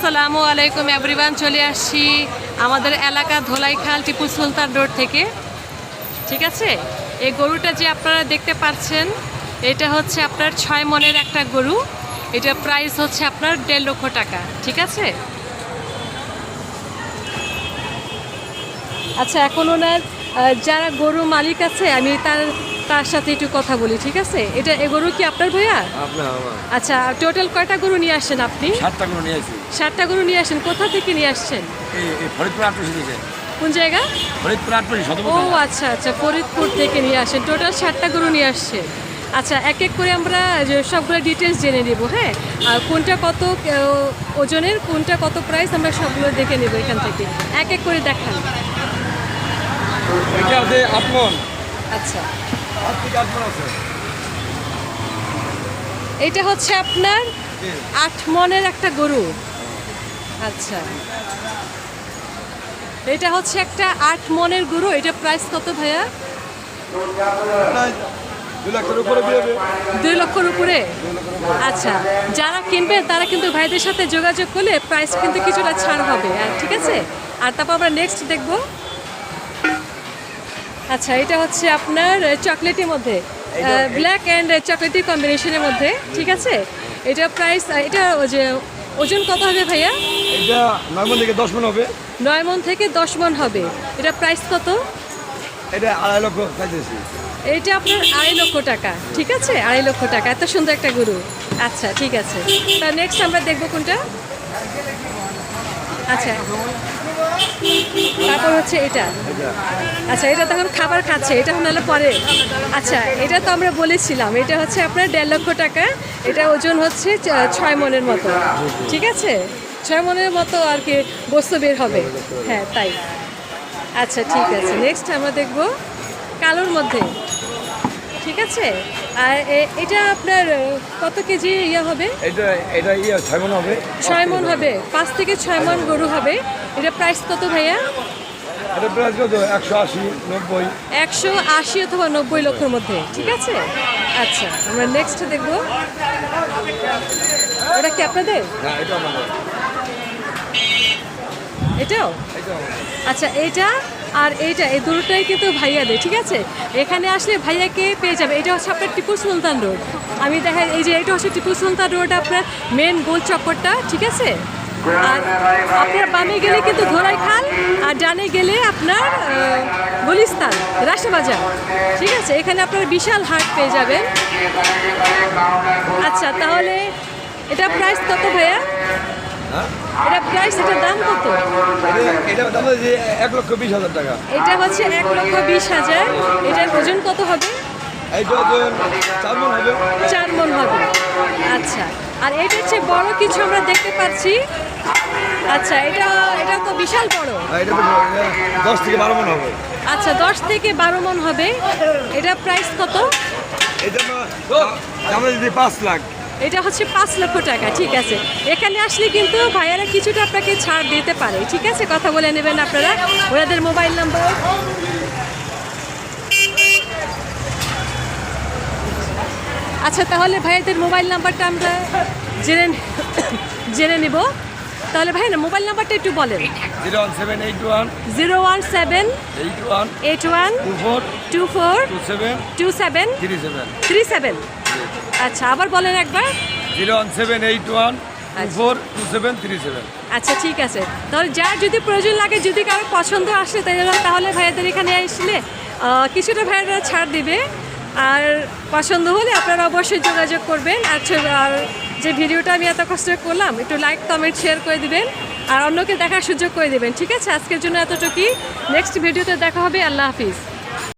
আসসালামু আলাইকুম এভরিওয়ান চলে আসছি আমাদের এলাকা ধোলাইখাল টিপু সুলতান রোড থেকে। ঠিক আছে? এই গরুটা যে আপনারা দেখতে পাচ্ছেন, এটা হচ্ছে আপনার ছয় মনের একটা গরু। এটা প্রাইস হচ্ছে আপনার দেড় লক্ষ টাকা। ঠিক আছে? আচ্ছা এখন ওনার যারা গরু মালিক আছে, আমি তার তার সাথে একটু কথা বলি ঠিক আছে? এটা এ গরু কি আপনার ভাইয়া? আচ্ছা টোটাল কয়টা গরু নিয়ে আসছেন আপনি? সাতটা করে নিয়ে আসি ষাটটা গরু নিয়ে আসেন কোথা থেকে নিয়ে আসছেন? এই এই ফরিদপুর আটপশি থেকে। কোন জায়গা? ফরিদপুর ও আচ্ছা আচ্ছা ফরিদপুর থেকে নিয়ে আসেন টোটাল ষাটটা গরু নিয়ে আসছে আচ্ছা এক এক করে আমরা সবগুলো ডিটেলস জেনে নেব হ্যাঁ? আর কোনটা কত ওজনের কোনটা কত প্রাইস আমরা সবগুলো দেখে নেব এখান থেকে। এক এক করে দেখান। আচ্ছা। এটা হচ্ছে আপনার আট মনের একটা গরু। আচ্ছা। এটা হচ্ছে একটা আট মনের গরু। এটা প্রাইস কত ভাইয়া? দুই লক্ষর উপরে? আচ্ছা। যারা কিনবে তারা কিন্তু ভাইদের সাথে যোগাযোগ করলে প্রাইস কিন্তু কিছুটা ছাড় হবে। আর ঠিক আছে? আর তারপর আমরা নেক্সট দেখব। আচ্ছা এটা হচ্ছে আপনার চকলেটের মধ্যে ব্ল্যাক অ্যান্ড চকলেটি কম্বিনেশনের মধ্যে ঠিক আছে? এটা প্রাইস এটা যে ওজন কত হবে ভাইয়া? এটা নর্মাল থেকে দশ মন হবে। নয় মন থেকে দশ মন হবে। এটা প্রাইস কত? এটা আড়াই লক্ষ এইটা আপনার আড়াই লক্ষ টাকা ঠিক আছে? আড়াই লক্ষ টাকা এত সুন্দর একটা গরু। আচ্ছা ঠিক আছে। তা নেক্সট আমরা দেখব কোনটা? আচ্ছা। তারপর হচ্ছে এটা। আচ্ছা এটা তখন খাবার খাচ্ছে, এটা নাহলে পরে। আচ্ছা এটা তো আমরা বলেছিলাম, এটা হচ্ছে আপনার দেড় লক্ষ টাকা, এটা ওজন হচ্ছে ছয় মনের মতো, ঠিক আছে? ছয় মনের মতো আর কি বস্তু বের হবে। হ্যাঁ তাই। আচ্ছা ঠিক আছে নেক্সট আমরা দেখব কালোর মধ্যে। ঠিক আছে? আর এটা আপনার কত কেজি ইয়ে হবে? এটা এটা ইয়ে ছয় মন হবে। ছয় মন হবে। পাঁচ থেকে ছয় মন গরু হবে। এটা প্রাইস কত ভাইয়া? এটা প্রাইস কত? একশো আশি নব্বই। একশো আশি অথবা নব্বই লক্ষের মধ্যে। ঠিক আছে? আচ্ছা আমরা নেক্সট দেখব। এটা কি আপনাদের? এটা আমাদের। এটাও? আচ্ছা এইটা আর এইটা, এই দুটোটাই কিন্তু ভাইয়াদের, ঠিক আছে? এখানে আসলে ভাইয়াকে পেয়ে যাবে? এটা হচ্ছে আপনার টিপু সুলতান রোড। আমি দেখা, এই যে এটা হচ্ছে টিপু সুলতান রোড, আপনার মেন গোল চক্করটা, ঠিক আছে? আর আপনার বামে গেলে কিন্তু ধোলাই খাল, আর ডানে গেলে আপনার গুলিস্তান রাষ্ট্রবাজার ঠিক আছে? এখানে আপনার বিশাল হাট পেয়ে যাবেন। আচ্ছা তাহলে এটা প্রাইস কত ভাইয়া হ্যাঁ এটা প্রাইস এটার দাম কত এটা দাম হচ্ছে এক লক্ষ বিশ হাজার টাকা। এটা হচ্ছে এক লক্ষ বিশ হাজার। এটার ওজন কত হবে? এইটা ওজন চার মন হবে। চার মন হবে। আচ্ছা। আর এটা হচ্ছে বড় কিছু আমরা দেখতে পাচ্ছি। আচ্ছা এটা এটা তো বিশাল বড়। এটা বেশি দশ থেকে বারো মন হবে। আচ্ছা দশ থেকে বারো মন হবে। এটা প্রাইস কত? এটা আমরা যদি পাঁচ লাখ এটা হচ্ছে পাঁচ লক্ষ টাকা ঠিক আছে। এখানে আসলে কিন্তু ভাইয়ারা কিছুটা আপনাকে ছাড় দিতে পারে ঠিক আছে? কথা বলে নেবেন আপনারা। ওনাদের মোবাইল নাম্বার। আচ্ছা তাহলে ভাইয়াদের মোবাইল নাম্বারটা আমরা জেনে জেনে নেব। তাহলে ভাই না মোবাইল নাম্বারটা একটু বলেন। Zero one seven eight one zero one seven eight one eight one two four two four two seven two seven three seven. Three seven. আচ্ছা আবার বলেন একবার। Zero one seven eight one আচ্ছা। Four two seven three seven. আচ্ছা ঠিক আছে। তাহলে যার যদি প্রয়োজন লাগে যদি কারও পছন্দ আসে তাহলে তাহলে ভাইয়াদের এখানে আসলে কিছুটা ভাইয়ারা ছাড় দিবে। আর পছন্দ হলে আপনারা অবশ্যই যোগাযোগ করবেন। আর আর যে ভিডিওটা আমি এত কষ্ট করলাম একটু লাইক কমেন্ট শেয়ার করে দিবেন। আর অন্যকে দেখার সুযোগ করে দিবেন ঠিক আছে? আজকের জন্য এতটুকুই। নেক্সট ভিডিওতে দেখা হবে। আল্লাহ হাফিজ।